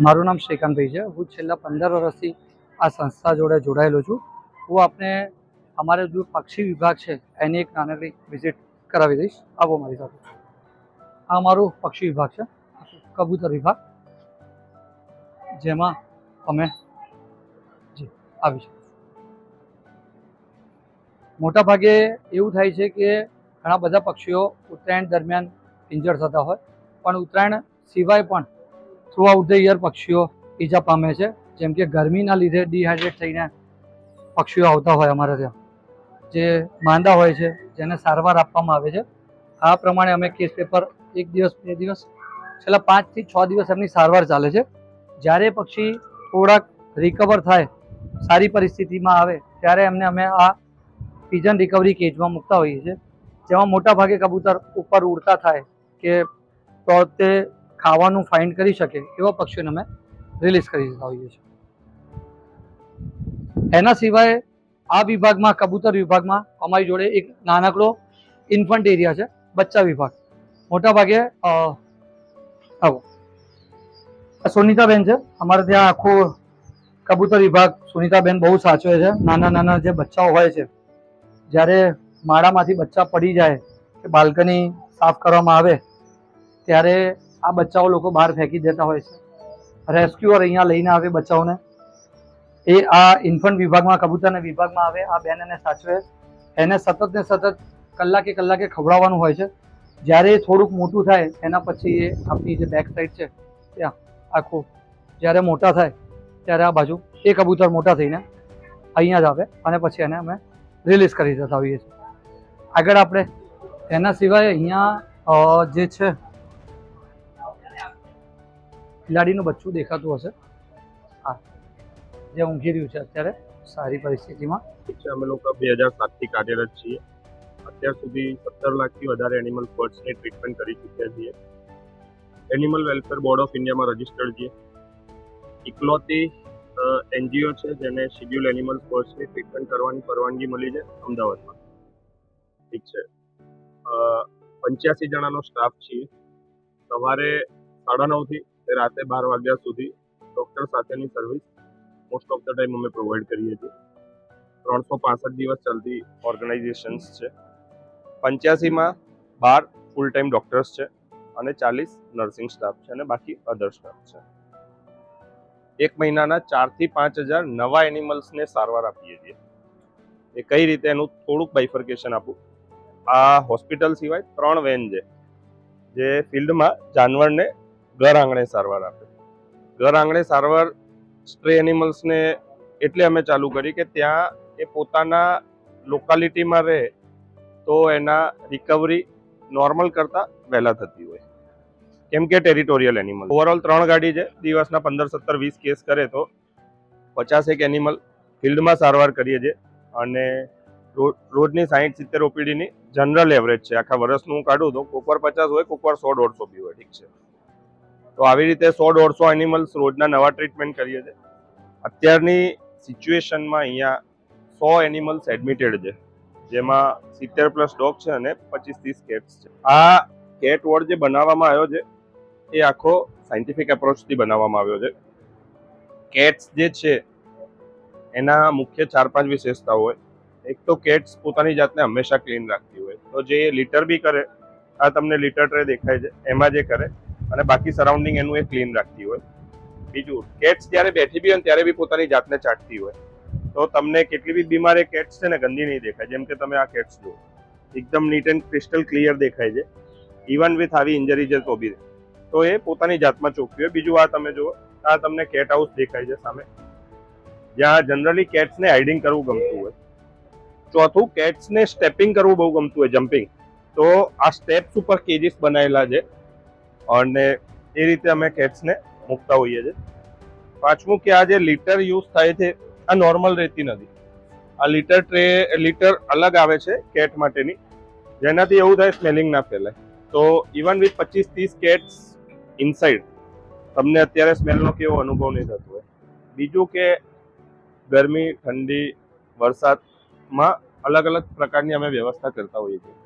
મારું નામ શ્રીકાંતભાઈ છે. હું છેલ્લા પંદર વર્ષથી આ સંસ્થા જોડે જોડાયેલો છું. હું આપને અમારે જે પક્ષી વિભાગ છે, એની એક નાનકડી વિઝિટ કરાવી દઈશ. આવો મારી સાથે. આ અમારું પક્ષી વિભાગ છે. કબૂતર વિભાગ. જેમાં અમે જી, આવી છે મોટા ભાગે એવું થાય છે કે ઘણા બધા પક્ષીઓ ઉત્તરાયણ દરમિયાન ઇન્જર થતા હોય. પણ ઉત્તરાયણ સિવાય પણ થ્રુ આઉટ ધ યર પક્ષીઓ ઈજા પામે છે. જેમ કે ગરમીના લીધે ડિહાઇડ્રેટ થઈને પક્ષીઓ આવતા હોય અમારે ત્યાં. જે માંદા હોય છે, જેને સારવાર આપવામાં આવે છે. આ પ્રમાણે અમે કેસ પેપર એક દિવસ, બે દિવસ, છેલ્લા પાંચથી છ દિવસ એમની સારવાર ચાલે છે. જ્યારે પક્ષી થોડાક રિકવર થાય, સારી પરિસ્થિતિમાં આવે, ત્યારે એમને અમે આ પીજન રિકવરી કેજમાં મૂકતા હોઈએ છીએ. જેમાં મોટા ભાગે કબૂતર ઉપર ઉડતા થાય કે તો તે ખાવાનું ફાઇન્ડ કરી શકે એવા પક્ષીઓને અમે રિલીઝ કરી દેતા હોઈએ છીએ. એના સિવાય આ વિભાગમાં, કબૂતર વિભાગમાં અમારી જોડે એક નાનકડો ઇન્ફન્ટ એરિયા છે, બચ્ચા વિભાગ. મોટા ભાગે આવો. સુનિતાબેન છે. અમારે ત્યાં આખો કબૂતર વિભાગ સુનિતાબેન બહુ સાચવે છે. નાના નાના જે બચ્ચાઓ હોય છે, જ્યારે માળામાંથી બચ્ચા પડી જાય, કે બાલ્કની સાફ કરવામાં આવે, ત્યારે આ બચ્ચાઓ લોકો બહાર ફેંકી દેતા હોય છે. રેસ્ક્યુઅર અહીંયા લઈને આવે બચ્ચાઓને. એ આ ઇન્ફન્ટ વિભાગમાં, કબૂતરના વિભાગમાં આવે. આ બેન એને સાચવે. એને સતત ને સતત કલાકે કલાકે ખવડાવવાનું હોય છે. જ્યારે એ થોડુંક મોટું થાય, એના પછી એ આપણી જે બેક સાઈડ છે, ત્યાં આખું જ્યારે મોટા થાય, ત્યારે આ બાજુ એ કબૂતર મોટા થઈને અહીંયા જ આવે અને પછી એને અમે રિલીઝ કરી દેતા હોઈએ છીએ. આગળ આપણે એના સિવાય અહીંયા જે છે બિલાડીનું બચ્ચું દેખાતું હશે. હા. જે ઊંઘી રહ્યું છે અત્યારે સારી પરિસ્થિતિમાં. અમે લોકો બે હજાર સાતથી કાર્યરત છીએ. અત્યાર સુધી સત્તર લાખથી વધારે એનિમલ બર્ડ્સની ટ્રીટમેન્ટ કરી ચૂક્યા છીએ. એનિમલ વેલફેર બોર્ડ ઓફ ઇન્ડિયામાં રજિસ્ટર્ડ છીએ. ઇકલોતી એનજીઓ છે જેને શિડ્યુલ એનિમલ બર્ડ્સની ટ્રીટમેન્ટ કરવાની પરવાનગી મળી છે અમદાવાદમાં. ઠીક છે. પંચ્યાસી જણાનો સ્ટાફ છીએ. સવારે સાડા નવથી રાતે બાર વાગ્યા સુધી ડૉક્ટર સાથેની service most of the time અમે પ્રોવાઈડ કરીએ છીએ. ત્રણસો પાસઠ દિવસ ચાલતી ઓર્ગેનાઇઝેશન્સ છે. પંચ્યાસીમાં બાર ફૂલ ટાઈમ ડોક્ટર્સ છે અને ચાલીસ નર્સિંગ સ્ટાફ છે અને બાકી અધર સ્ટાફ છે. એક મહિનાના ચારથી પાંચ હજાર નવા એનિમલ્સને સારવાર આપીએ છીએ. એ કઈ રીતે એનું થોડુંક બાઇફર્કેશન આપું? આ હોસ્પિટલ સિવાય ત્રણ વેન છે. જે ફિલ્ડમાં જાનવરને ઘર આંગણે સારવાર આપે. ઘર આંગણે સારવાર સ્ટ્રે એનિમલ્સને એટલે અમે ચાલુ કરી કે ત્યાં એ પોતાના લોકાલિટીમાં રહે તો એના રિકવરી નોર્મલ કરતાં વહેલા થતી હોય. કેમ કે ટેરિટોરિયલ એનિમલ ઓવરઓલ ત્રણ ગાડી છે, દિવસના પંદર, સત્તર, વીસ કેસ કરે તો પચાસેક એનિમલ ફિલ્ડમાં સારવાર કરીએ છીએ અને રોજની સાહીઠ સિત્તેર ઓપીડીની જનરલ એવરેજ છે. આખા વર્ષનું હું કાઢું તો કોકવાર પચાસ હોય, કોકવાર સો, દોઢસો બી હોય, ઠીક છે. તો આવી રીતે સો દોઢસો એનિમલ્સ રોજના નવા ટ્રીટમેન્ટ કરીએ છીએ અત્યારની સિચ્યુએશનમાં અહીંયા સો એનિમલ્સ એડમિટેડ છે. જેમાં સિત્તેર પ્લસ ડોગ છે અને પચીસ ત્રીસ કેટ્સ છે. આ કેટ વોર્ડ જે બનાવવામાં આવ્યો છે, એ આખો સાયન્ટિફિક એપ્રોચથી બનાવવામાં આવ્યો છે. કેટ્સ જે છે, એના મુખ્ય ચાર પાંચ વિશેષતાઓ હોય. એક તો કેટ્સ પોતાની જાતને હંમેશા ક્લીન રાખતી હોય. તો જે લીટર બી કરે, આ તમને લીટર ટ્રે દેખાય છે, એમાં જે કરે અને બાકી સરાઉન્ડિંગ એનું એ ક્લીન રાખતી હોય. બીજું કેટ્સ જ્યારે બેઠી બી હોય ત્યારે બી પોતાની જાતને ચાટતી હોય. તો તમને કેટલી બી બીમાર કેટ્સ છે ને, ગંદી નહીં દેખાય. જેમ કે તમે આ કેટ્સ જુઓ. એકદમ નીટ એન્ડ ક્રિસ્ટલ ક્લિયર દેખાય છે. ઇવન વિથ આવી ઇન્જરી છે તો બી. તો એ પોતાની જાતમાં ચોખ્ખી હોય. બીજું આ તમે જુઓ. આ તમને કેટ હાઉસ દેખાય છે સામે. જ્યાં જનરલી કેટ્સને હાઇડિંગ કરવું ગમતું હોય. ચોથું કેટ્સને સ્ટેપિંગ કરવું બહુ ગમતું હોય જમ્પિંગ તો આ સ્ટેપ્સ ઉપર કેજીસ બનાવેલા છે. અને એ રીતે અમે કેટ્સને મૂકતા હોઈએ છીએ. પાંચમું કે આ જે લીટર યુઝ થાય છે, આ નોર્મલ રહેતી નથી. આ લીટર ટ્રે, લીટર અલગ આવે છે કેટ માટેની. જેનાથી એવું થાય સ્મેલિંગ ના ફેલાય. તો ઇવન વિથ પચીસ ત્રીસ કેટ્સ ઇનસાઇડ તમને અત્યારે સ્મેલનો કેવો અનુભવ નહીં થતો હોય. બીજું કે ગરમી, ઠંડી, વરસાદમાં અલગ અલગ પ્રકારની અમે વ્યવસ્થા કરતા હોઈએ છીએ.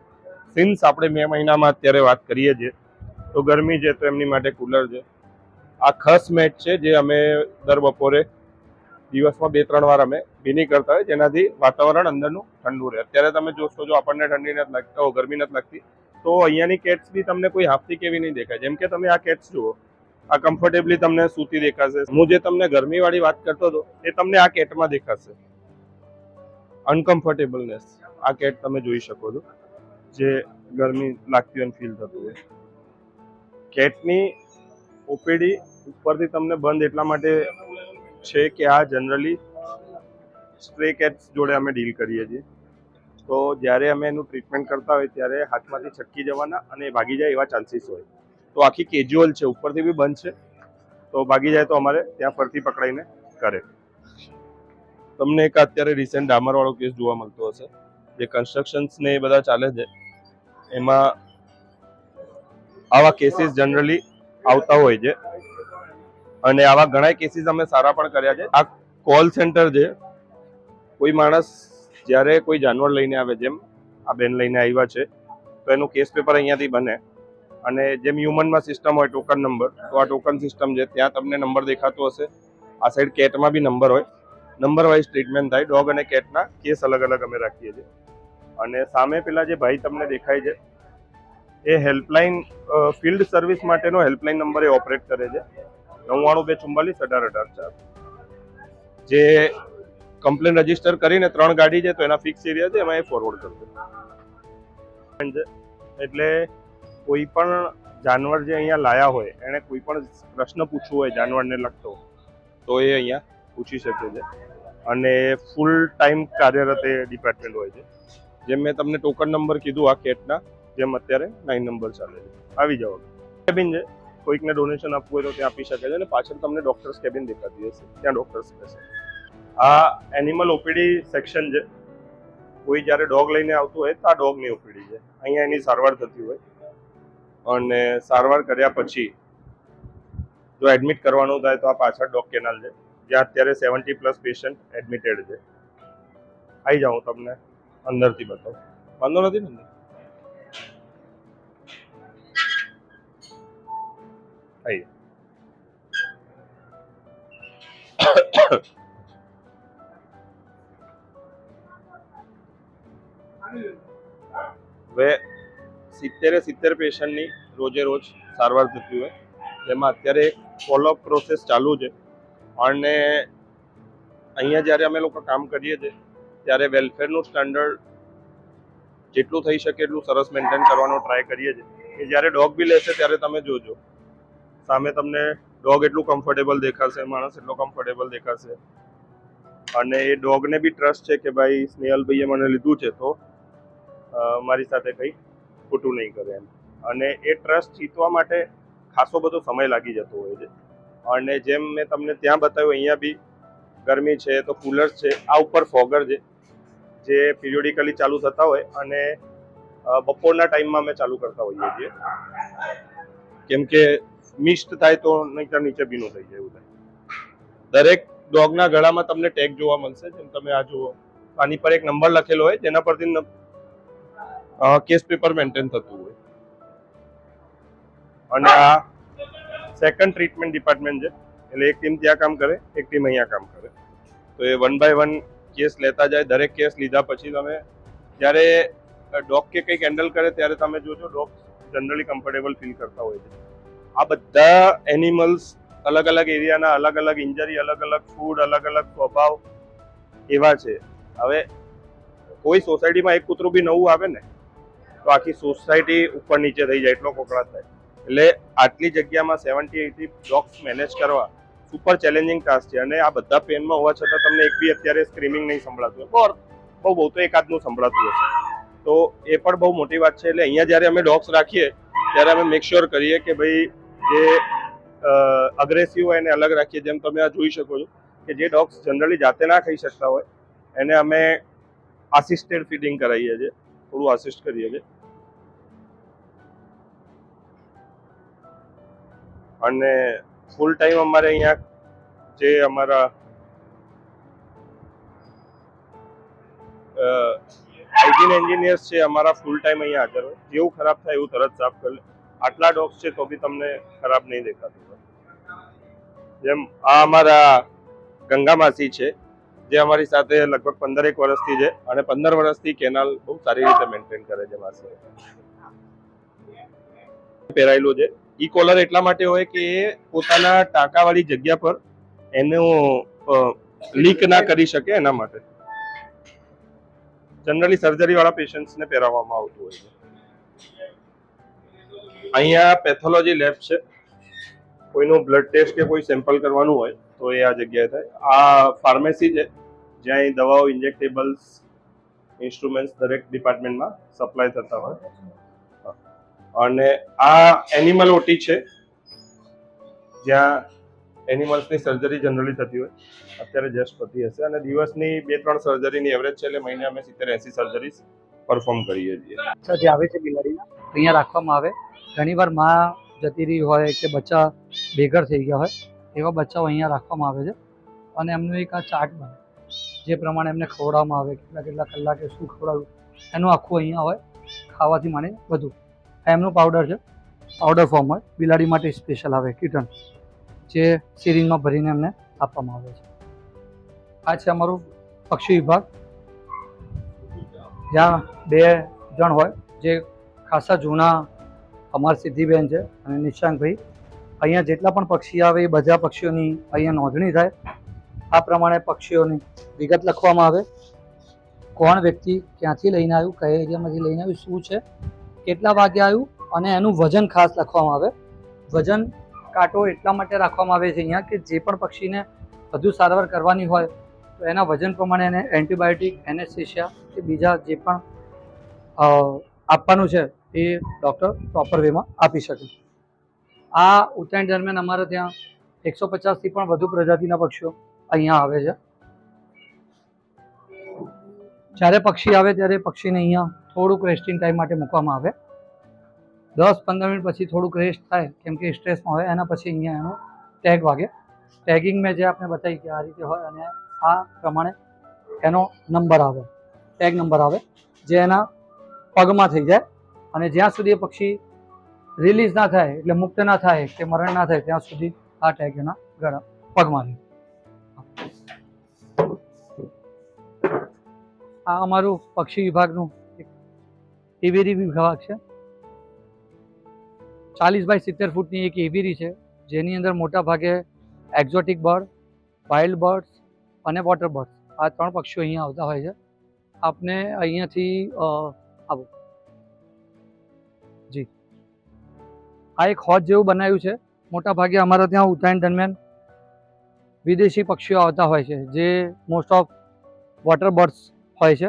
સિન્સ આપણે મે મહિનામાં અત્યારે વાત કરીએ છીએ તો ગરમી છે તો એમની માટે કુલર છે. આ ખસ મેચ છે જે અમે દર બપોરે દિવસમાં બે ત્રણ વાર અમે ભીની કરતા હોય જેનાથી વાતાવરણ અંદરનું ઠંડુ રહે. અત્યારે તમે જોશો જો આપણને ઠંડી નથી લાગતી ઓ, ગરમી નથી લાગતી તો અહીંયાની કેટ્સ બી તમને કોઈ હાફતી કેવી નહીં દેખાય. જેમ કે તમે આ કેટ્સ જુઓ આ કમ્ફર્ટેબલી તમને સૂતી દેખાશે. હું જે તમને ગરમીવાળી વાત કરતો હતો એ તમને આ કેટમાં દેખાશે. અનકમ્ફર્ટેબલનેસ આ કેટ તમે જોઈ શકો છો જે ગરમી લાગતી હોય ફીલ થતું હોય. કેટની ઓપીડી ઉપરથી તમને બંધ એટલા માટે છે કે આ જનરલી સ્ટ્રે કેટ્સ જોડે અમે ડીલ કરીએ છીએ. તો જ્યારે અમે એનું ટ્રીટમેન્ટ કરતા હોય ત્યારે હાથમાંથી છટકી જવાના અને ભાગી જાય એવા ચાન્સીસ હોય. તો આખી કેજ્યુઅલ છે, ઉપરથી બી બંધ છે. તો ભાગી જાય તો અમારે ત્યાં ફરતી પકડાઈને કરે. તમને એક અત્યારે રિસેન્ટ ડામરવાળો કેસ જોવા મળતો હશે. જે કન્સ્ટ્રક્શન્સ ને એ બધા ચાલે છે. એમાં આવા કેસીસ જનરલી આવતા હોય છે. અને આવા ઘણા કેસીસ અમે સારા પણ કર્યા છે. આ કોલ સેન્ટર છે. કોઈ માણસ જ્યારે કોઈ જાનવર લઈને આવે, જેમ આ બેન લઈને આવ્યા છે, તો એનું કેસ પેપર અહીંયાથી બને. અને જેમ હ્યુમનમાં સિસ્ટમ હોય ટોકન નંબર તો આ ટોકન સિસ્ટમ છે. ત્યાં તમને નંબર દેખાતો હશે. આ સાઈડ કેટમાં બી નંબર હોય. નંબર વાઇઝ ટ્રીટમેન્ટ થાય. ડોગ અને કેટના કેસ અલગ અલગ અમે રાખીએ છીએ. અને સામે પેલા જે ભાઈ તમને દેખાય છે એ હેલ્પલાઇન ફિલ્ડ સર્વિસ માટેનો હેલ્પલાઇન નંબર એ ઓપરેટ કરે છે. નવ્વાણું બે ચુમ્માલીસ અઢાર અઢાર ચાર. જે કમ્પ્લેન રજિસ્ટર કરીને ત્રણ ગાડી છે તો એના ફિક્સ એરિયા છે, એમાં એ ફોરવર્ડ કરશે. એટલે કોઈ પણ જાનવર જે અહીંયા લાયા હોય એણે કોઈ પણ પ્રશ્ન પૂછવો હોય, જાનવરને લગતો, તો એ અહીંયા પૂછી શકે છે. અને ફૂલ ટાઈમ કાર્યરત એ ડિપાર્ટમેન્ટ હોય છે. જેમ મેં તમને ટોકન નંબર કીધું આ કેટના જેમ અત્યારે નાઇન નંબર ચાલે છે આવી જાઓ કેબિન છે. કોઈકને ડોનેશન આપવું હોય તો ત્યાં આપી શકે છે અને પાછળ તમને ડોક્ટર્સ કેબિન દેખાતી હશે. ત્યાં ડોક્ટર્સ રહેશે આ એનિમલ ઓપીડી સેક્શન છે. કોઈ જ્યારે ડોગ લઈને આવતું હોય તો આ ડોગની ઓપીડી છે. અહીંયા એની સારવાર થતી હોય. અને સારવાર કર્યા પછી જો એડમિટ કરવાનું થાય તો આ પાછળ ડોગ કેનાલ છે. જ્યાં અત્યારે સેવન્ટી પ્લસ પેશન્ટ એડમિટેડ છે. આવી જાઉં તમને. અંદરથી બતાવું. વાંધો નથી ને આઈ હવે સિત્તેરે સિત્તેર પેશન્ટની રોજે રોજ સારવાર થતી હોય. જેમાં અત્યારે ફોલોઅપ પ્રોસેસ ચાલુ છે. અને અહીંયા જ્યારે અમે લોકો કામ કરીએ છીએ, ત્યારે વેલફેરનું સ્ટાન્ડર્ડ જેટલું થઈ શકે એટલું સરસ મેન્ટેન કરવાનો ટ્રાય કરીએ છીએ. કે જ્યારે ડોગ બી લેશે, ત્યારે તમે જોજો. સામે તમને ડોગ એટલું કમ્ફર્ટેબલ દેખાશે, માણસ એટલો કમ્ફર્ટેબલ દેખાશે. અને એ ડોગને બી ટ્રસ્ટ છે કે ભાઈ સ્નેહલભાઈએ મને લીધું છે તો મારી સાથે કંઈ ખોટું નહીં કરે એમ. અને એ ટ્રસ્ટ જીતવા માટે ખાસો બધો સમય લાગી જતો હોય છે. અને જેમ મેં તમને ત્યાં બતાવ્યું, અહીંયા બી ગરમી છે તો કુલર્સ છે. આ ઉપર ફોગર છે, જે પિરિયોડિકલી ચાલુ થતા હોય અને બપોરના ટાઈમમાં અમે ચાલુ કરતા હોઈએ છીએ. કેમ કે મિસ્ટ થાય તો નહીંતર નીચે ભીનું થઈ જાય એવું થાય. દરેક ડોગના ગળામાં તમને ટેગ જોવા મળશે, જેમ તમે આ જુઓ. આની પર એક નંબર લખેલો હોય, જેના પરથી કેસ પેપર મેન્ટેન થતું હોય. અને આ સેકન્ડ ટ્રીટમેન્ટ ડિપાર્ટમેન્ટ છે. એટલે એક ટીમ ત્યાં કામ કરે, એક ટીમ અહીંયા કામ કરે. તો એ વન બાય વન કેસ લેતા જાય. દરેક કેસ લીધા પછી તમે જ્યારે ડોગ કે કંઈક હેન્ડલ કરે, ત્યારે તમે જોજો ડોગ જનરલી કમ્ફર્ટેબલ ફીલ કરતા હોય છે. આ બધા એનિમલ્સ અલગ અલગ એરિયાના અલગ અલગ ઇન્જરી અલગ અલગ ફૂડ અલગ અલગ સ્વભાવ એવા છે. હવે કોઈ સોસાયટીમાં એક કૂતરું બી નવું આવે ને, તો આખી સોસાયટી ઉપર નીચે થઈ જાય, એટલો કોકળા થાય. એટલે આટલી જગ્યામાં સેવન્ટી એટી ડોગ્સ મેનેજ કરવા સુપર ચેલેન્જિંગ ટાસ્ક છે. અને આ બધા પેનમાં હોવા છતાં તમને એક બી અત્યારે સ્ક્રીમિંગ નહીં સંભળાતું. હોય બહુ બહુ તો એકાદનું સંભળાતું હશે. તો એ પણ બહુ મોટી વાત છે. એટલે અહીંયા જ્યારે અમે ડોગ્સ રાખીએ, ત્યારે અમે મેક શ્યોર કરીએ કે ભાઈ જે અગ્રેસિવ હોય એને અલગ રાખીએ. જેમ તમે આ જોઈ શકો છો કે જે ડોગ્સ જનરલી જાતે ના ખાઈ શકતા હોય, એને અમે આસિસ્ટેડ ફીડિંગ કરાવીએ છીએ. થોડું આસિસ્ટ કરીએ છીએ. અને ફૂલ ટાઈમ અમારે અહીંયા જે અમારા હાઇજીન એન્જિનિયર્સ છે, અમારા ફૂલ ટાઈમ અહીંયા હાજર હોય. જેવું ખરાબ થાય એવું તરત સાફ કરી લે. આટલા ડોગ્સ છે તો બી તમને ખરાબ નહીં દેખાતું જેમ આ અમારા ગંગા માસી છે, જે અમારી સાથે લગભગ પંદરેક વર્ષથી છે અને પંદર વર્ષથી કેનાલ બહુ સારી રીતે મેન્ટેન કરે છે માસી. પહેરાયેલું છે. ઈ કોલર એટલા માટે હોય કે એ પોતાના ટાંકાવાળી જગ્યા પર એનું લીક ના કરી શકે એના માટે. જનરલી સર્જરી વાળા પેશન્ટ્સને પહેરાવવામાં આવતું હોય છે. અહીંયા પેથોલોજી લેબ છે. કોઈનું બ્લડ ટેસ્ટ કે કોઈ સેમ્પલ કરવાનું હોય, તો એ આ જગ્યાએ થાય. આ ફાર્મેસી છે, જ્યાં અહીં દવાઓ ઇન્જેક્ટેબલ્સ ઇન્સ્ટ્રુમેન્ટ્સ દરેક ડિપાર્ટમેન્ટમાં સપ્લાય થતા હોય. અને આ એનિમલ ઓટી છે, જ્યાં એનિમલ્સની સર્જરી જનરલી થતી હોય. અત્યારે જસ્ટ પતી હશે અને દિવસની બે ત્રણ સર્જરીની એવરેજ છે, એટલે મહિને અમે સિત્તેર એસી સર્જરીઝ પરફોર્મ કરીએ છીએ. જે આવે છે બિલાડીના, અહીંયા રાખવામાં આવે. ઘણીવારમાં જતી રહી હોય કે બચ્ચા બેઘર થઈ ગયા હોય, એવા બચ્ચાઓ અહીંયા રાખવામાં આવે છે. અને એમનું એક આ ચાર્ટ બને, જે પ્રમાણે એમને ખવડાવવામાં આવે, કેટલા કેટલા કલાકે શું ખવડાવ્યું, એનું આખું અહીંયા હોય, ખાવાથી માંડી બધું. એમનું પાવડર છે પાવડર ફોર્મ હોય, બિલાડી માટે સ્પેશિયલ આવે, કિટન, જે સિરીઝમાં ભરીને એમને આપવામાં આવે છે. આ છે અમારું પક્ષી વિભાગ. જ્યાં બે જણ હોય, જે ખાસા જૂના અમાર સિદ્ધિબેન છે અને નિશાંકભાઈ અહીંયા જેટલા પણ પક્ષી આવે એ બધા પક્ષીઓની અહીંયા નોંધણી થાય. આ પ્રમાણે પક્ષીઓની વિગત લખવામાં આવે. કોણ વ્યક્તિ ક્યાંથી લઈને આવ્યું, કયા એરિયામાંથી લઈને આવ્યું, શું છે, કેટલા વાગે આવ્યું અને એનું વજન ખાસ લખવામાં આવે. વજન કાંટો એટલા માટે રાખવામાં આવે છે અહીંયા કે જે પણ પક્ષીને વધુ સારવાર કરવાની હોય તો એના વજન પ્રમાણે એને એન્ટીબાયોટિક, એનેસ્થેશિયા કે બીજા જે પણ આપવાનું છે એ ડૉક્ટર પ્રોપર વેમાં આપી શકે. આ ઉત્તરાયણ દરમિયાન અમારે ત્યાં એકસો પચાસથી પણ વધુ પ્રજાતિના પક્ષીઓ અહીંયા આવે છે. જ્યારે પક્ષી આવે ત્યારે પક્ષીને અહીંયા થોડુંક રેસ્ટિંગ ટાઈમ માટે મૂકવામાં આવે. દસ પંદર મિનિટ પછી થોડુંક રેસ્ટ થાય, કેમ કે સ્ટ્રેસમાં હોય, એના પછી અહીંયા એનો ટેગ વાગે. ટેગિંગ મેં જે આપણે બતાવી કે આ રીતે હોય અને આ પ્રમાણે એનો નંબર આવે. ટેગ નંબર આવે, જે એના પગમાં થઈ જાય. અને જ્યાં સુધી એ પક્ષી રિલીઝ ના થાય, એટલે મુક્ત ના થાય કે મરણ ના થાય, ત્યાં સુધી આ ટેગ એના ગળા પગમાં રહે. આ અમારું પક્ષી વિભાગનું એક એવેરી વિભાગ છે. ચાલીસ બાય સિત્તેર ફૂટની એક એવેરી છે, જેની અંદર મોટા ભાગે એક્ઝોટિક બર્ડ વાઇલ્ડ બર્ડ્સ અને વોટર બર્ડ્સ આ ત્રણ પક્ષીઓ અહીંયા આવતા હોય છે. આપને અહીંયાથી આ એક હોજ જેવું બનાવ્યું છે. મોટા ભાગે અમારા ત્યાં ઉત્તરાયણ દરમિયાન વિદેશી પક્ષીઓ આવતા હોય છે, જે મોસ્ટ ઓફ વોટર બર્ડ્સ હોય છે.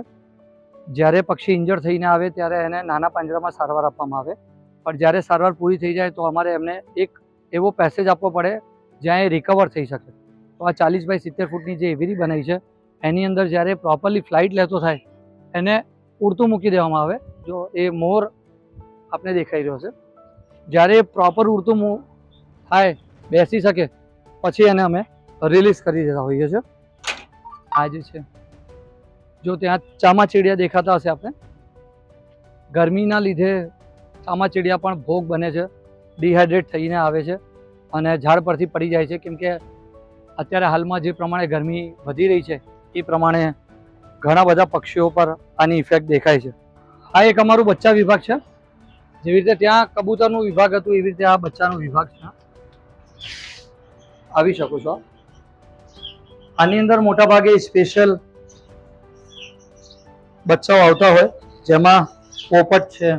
જ્યારે પક્ષી ઇન્જર થઈને આવે ત્યારે એને નાના પાંજરામાં સારવાર આપવામાં આવે. પણ જ્યારે સારવાર પૂરી થઈ જાય તો અમારે એમને એક એવો પેસેજ આપવો પડે, જ્યાં એ રિકવર થઈ શકે. તો આ ચાલીસ બાય સિત્તેર ફૂટની જે એવીરી બનાવી છે, એની અંદર જ્યારે પ્રોપરલી ફ્લાઇટ લેતો થાય, એને ઉડતું મૂકી દેવામાં આવે, જો એ મોર આપને દેખાઈ રહ્યો છે. જ્યારે પ્રોપર ઉડતું મૂ થાય, બેસી શકે, પછી એને અમે રિલીઝ કરી દેતા હોઈએ છીએ. આ જે છે, જો ત્યાં ચામાચીડિયા દેખાતા હશે આપણે. ગરમીના લીધે ચામાચીડિયા પણ ભોગ બને છે ડિહાઇડ્રેટ થઈને આવે છે, અને ઝાડ પરથી પડી જાય છે. કેમ કે અત્યારે હાલમાં જે પ્રમાણે ગરમી વધી રહી છે, એ પ્રમાણે ઘણા બધા પક્ષીઓ પર આની ઇફેક્ટ દેખાય છે. આ એક અમારું બચ્ચા વિભાગ છે. જેવી રીતે ત્યાં કબૂતરનું વિભાગ હતું, એવી રીતે આ બચ્ચાનો વિભાગ છે. આવી શકો છો. આની અંદર મોટાભાગે સ્પેશિયલ બચ્ચાઓ આવતા હોય, જેમાં પોપટ છે,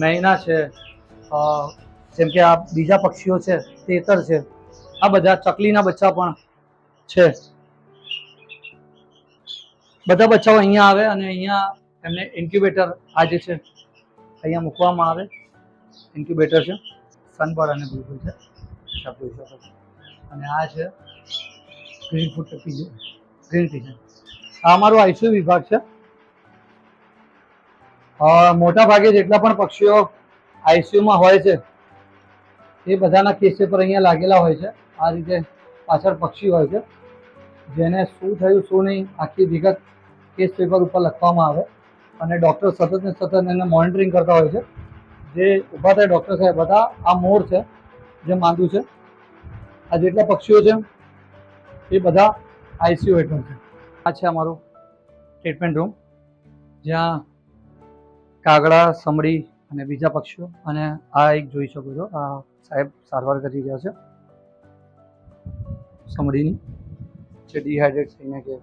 મૈના છે જેમ કે આ બીજા પક્ષીઓ છે, તેતર છે, આ બધા ચકલીના બચ્ચા પણ છે. બધા બચ્ચાઓ અહીંયા આવે અને અહીંયા એમને ઇન્ક્યુબેટર આજે છે અહીંયા મૂકવામાં આવે. ઇન્ક્યુબેટર છે. સનબર્ડ અને બિલકુલ છે. જોઈ શકો અને આ છે green food pigeon green pigeon આ અમારો આઈસીયુ વિભાગ છે. મોટા ભાગે જેટલા પણ પક્ષીઓ આઈસીયુમાં હોય છે, એ બધાના કેસ પેપર અહીંયા લાગેલા હોય છે. આ રીતે પાછળ પક્ષી હોય છે. જેને શું થયું, શું નહીં, આખી વિગત કેસ પેપર ઉપર લખવામાં આવે. અને ડૉક્ટર સતત ને સતત એને મોનિટરિંગ કરતા હોય છે. જે ઊભા થાય ડૉક્ટર સાહેબ બધા આ મોર છે, જે માંદું છે, આ જેટલા પક્ષીઓ છે, એ બધા આઈસીયુ હેઠળ છે. આ છે અમારું ટ્રીટમેન્ટ રૂમ જ્યાં કાગડા, સમડી અને બીજા પક્ષીઓ, અને આ એક જોઈ શકો છો, આ સાહેબ સારવાર કરી રહ્યા છે. સમડીની, જે ડિહાઇડ્રેટ થઈને કે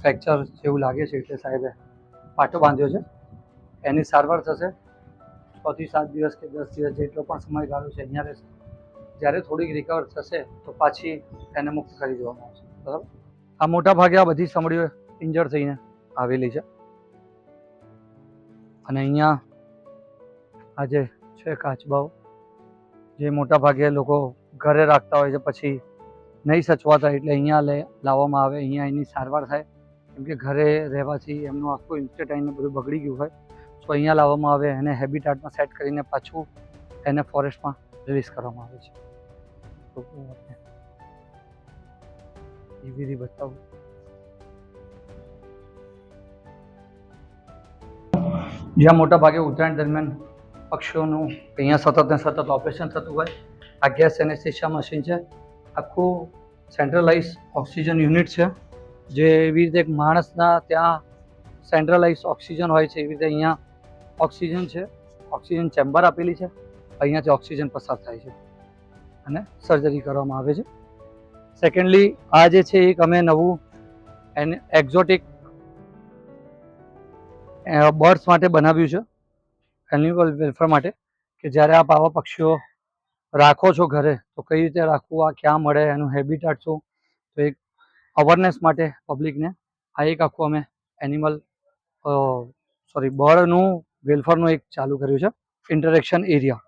ફ્રેક્ચર જેવું લાગે છે એટલે સાહેબે પાટો બાંધ્યો છે. એની સારવાર થશે. છથી સાત દિવસ કે દસ દિવસ જેટલો પણ સમયગાળો છે, અહીંયા રહેશે. જ્યારે થોડીક રિકવર થશે, તો પાછી એને મુક્ત કરી દેવામાં આવશે. બરાબર? આ મોટા ભાગે આ બધી સમડીઓ ઇન્જર થઈને આવેલી છે. અને અહીંયા આ જે છે કાચબાઓ, જે મોટા ભાગે લોકો ઘરે રાખતા હોય છે, પછી નહીં સચવાતા એટલે અહીંયા લે, લાવવામાં આવે, અહીંયા એની સારવાર થાય. કેમ કે ઘરે રહેવાથી એમનું આખું ઇન્સ્ટેટાઇન બધું બગડી ગયું હોય, તો અહીંયા લાવવામાં આવે, એને હેબિટાટમાં સેટ કરીને પાછું એને ફોરેસ્ટમાં રિલીઝ કરવામાં આવે છે. તો રીતે બતાવું. જ્યાં મોટા ભાગે ઉત્તરાયણ દરમિયાન પક્ષીઓનું અહીંયા સતત ને સતત ઓપરેશન થતું હોય, આ ગેસ એનેસ્થેશિયા મશીન છે. આખું સેન્ટ્રલાઇઝ ઓક્સિજન યુનિટ છે. જે એવી રીતે એક માણસના ત્યાં સેન્ટ્રલાઇઝ ઓક્સિજન હોય છે, એવી રીતે અહીંયા ઓક્સિજન છે ઓક્સિજન ચેમ્બર આપેલી છે, અહીંયાથી ઓક્સિજન પસાર થાય છે અને સર્જરી કરવામાં આવે છે. સેકન્ડલી આ જે છે એક અમે નવું એને એક્ઝોટિક બર્ડ્સ માટે બનાવ્યું છે એનિમલ વેલફેર માટે, કે જ્યારે આપ આવા પક્ષીઓ રાખો છો ઘરે, તો કઈ રીતે રાખવું, આ ક્યાં મળે, એનું હેબિટાટ શું, તો એક અવેરનેસ માટે પબ્લિકને આ એક આખું અમે એનિમલ સોરી બર્ડનું વેલફેરનું એક ચાલુ કર્યું છે. Interaction area